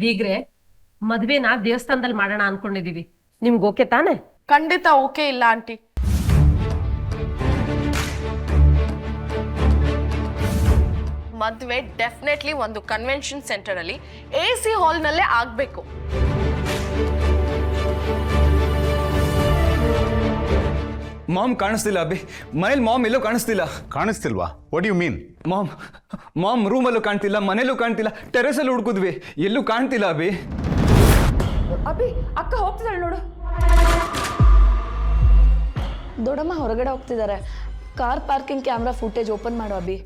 ಬೀಗ್ರೆ, ಮದ್ವೆನ ದೇವಸ್ಥಾನದಲ್ಲಿ ಮಾಡೋಣ ಅನ್ಕೊಂಡಿದೀವಿ. ನಿಮ್ಗೆ ಓಕೆ ತಾನೆ? ಖಂಡಿತ ಓಕೆ ಇಲ್ಲ, ಆಂಟಿ. ಮದ್ವೆ ಡೆಫಿನೆಟ್ಲಿ ಒಂದು ಕನ್ವೆನ್ಷನ್ ಸೆಂಟರ್ ಅಲ್ಲಿ ಎ ಸಿ ಹಾಲ್ನಲ್ಲೇ ಆಗ್ಬೇಕು. ಮಾಮ್ ಕಾಣಿಸ್ತಿಲ್ಲ ಅಭಿ. ಮನೇಲಿ ಮಾಮ್ ಎಲ್ಲೂ ಕಾಣಿಸ್ತಿಲ್ಲ. ಕಾಣಿಸ್ತಿಲ್ವಾ? What you mean mom mom ರೂಮಲ್ಲೂ ಕಾಣ್ತಿಲ್ಲ ಮನೇಲೂ ಕಾಣ್ತಿಲ್ಲ ಟೆರೆಸಲ್ಲಿ ಹುಡುಕಿದ್ವಿ. ಎಲ್ಲೂ ಕಾಣ್ತಿಲ್ಲ ಅಭಿ. ಅಭಿ ಅಕ್ಕ ಹೋಗ್ತಿದ್ದಾಳೆ ನೋಡು. ದೊಡ್ಡಮ್ಮ ಹೊರಗಡೆ ಹೋಗ್ತಿದ್ದಾರೆ car parking camera footage open ಮಾಡು ಅಭಿ.